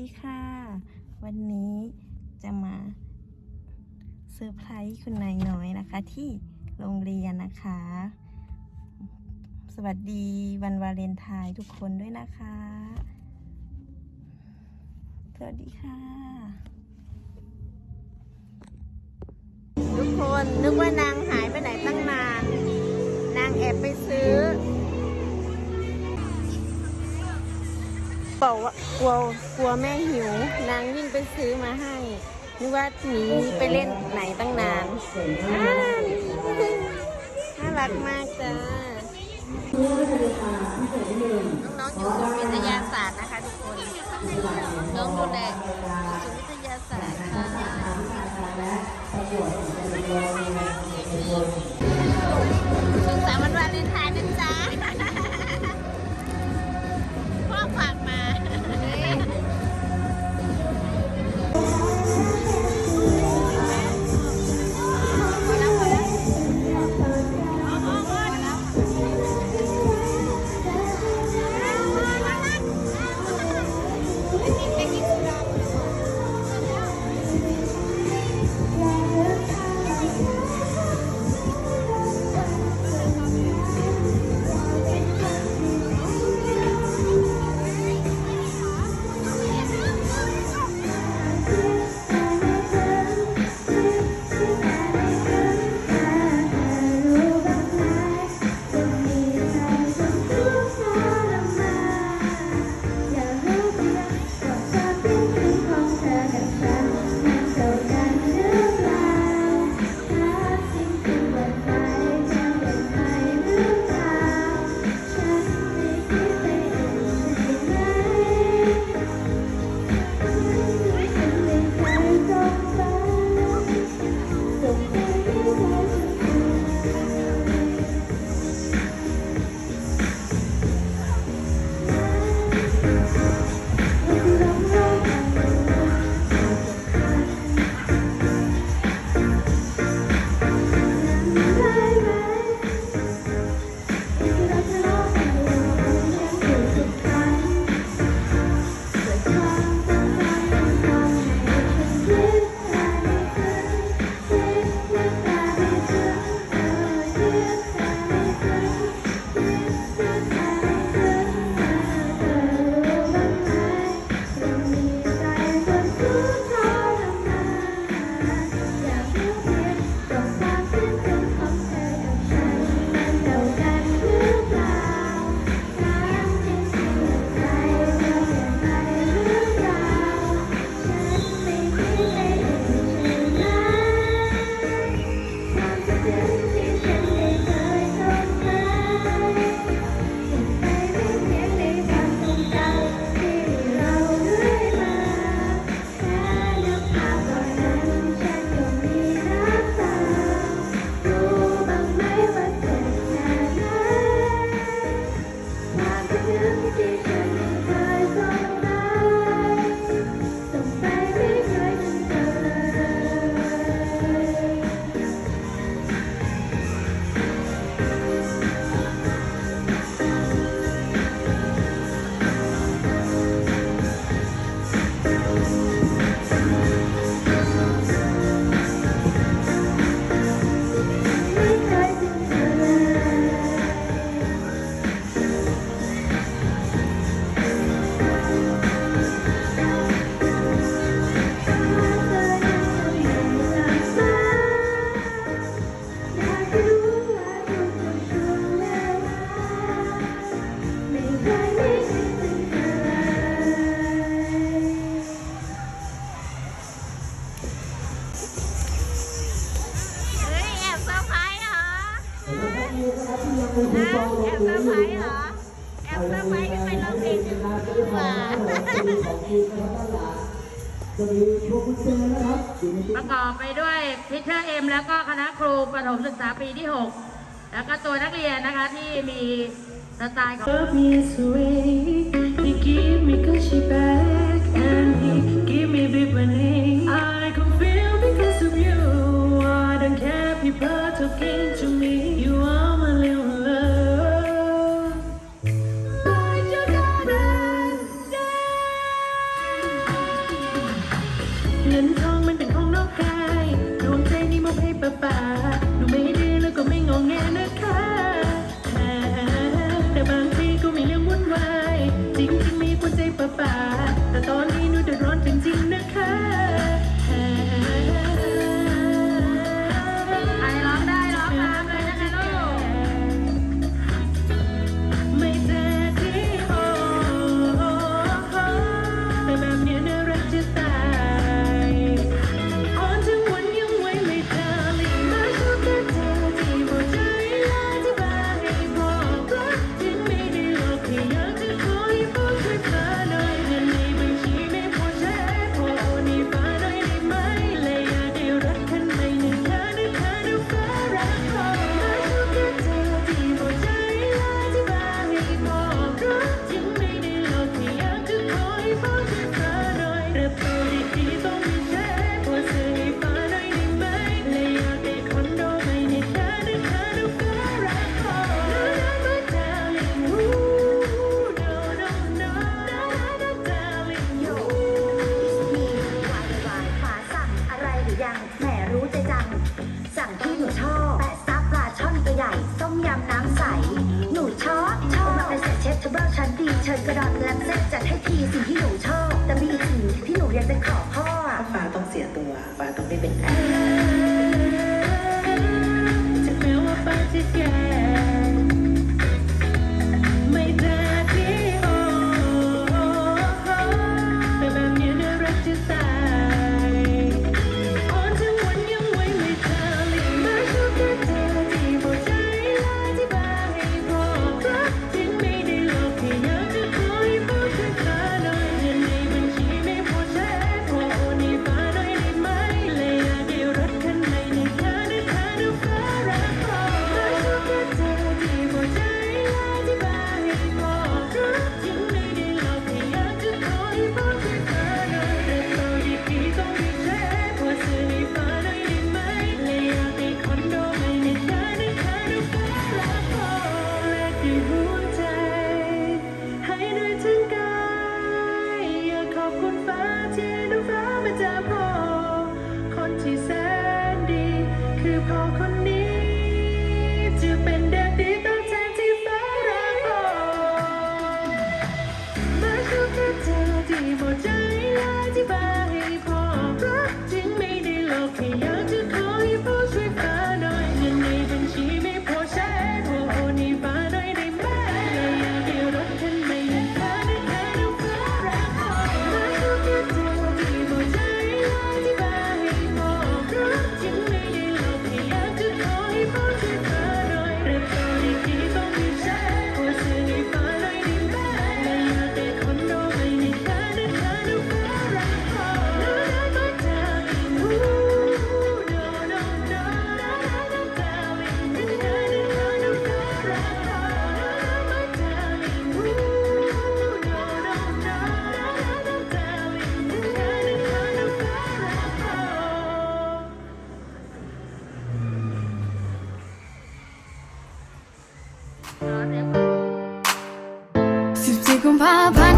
ดีค่ะ วันนี้จะมาเซอร์ไพรส์คุณนายน้อยนะคะ ที่โรงเรียนนะคะ สวัสดีวันวาเลนไทน์ทุกคนด้วยนะคะ สวัสดีค่ะ ทุกคนนึกว่านางหายไปไหนตั้งนาน นางแอบไปซื้อบอกว่า กลัวกลัวแม่หิว นางวิ่งไปซื้อมาให้นึกว่าหนีไปเล่นไหนตั้งนานอ้าวน่ารักมากจ้าน้องๆอยู่ศูนย์วิทยาศาสตร์นะคะทุกคน น้องดูแลศูนย์วิทยาศาสตร์ค่ะ 天림이 지, 생 각. ฮะแอบเซอร์ไพรส์เหรอแอบเซอร์ไพรส์ขึ้นไปร้องเพลงดีกว่าประกอบไปด้วยพิเชอร์เอ็มแล้วก็คณะครูประถมศึกษาปีที่ 6 แล้วก็ตัวนักเรียนนะคะที่มีสไตล์ของ Love me away. He give me cushy back and he give me big money. I can feel because of you. I don't care people talking to me. You are เป็นแอร์ มาช Si tu comprends pas.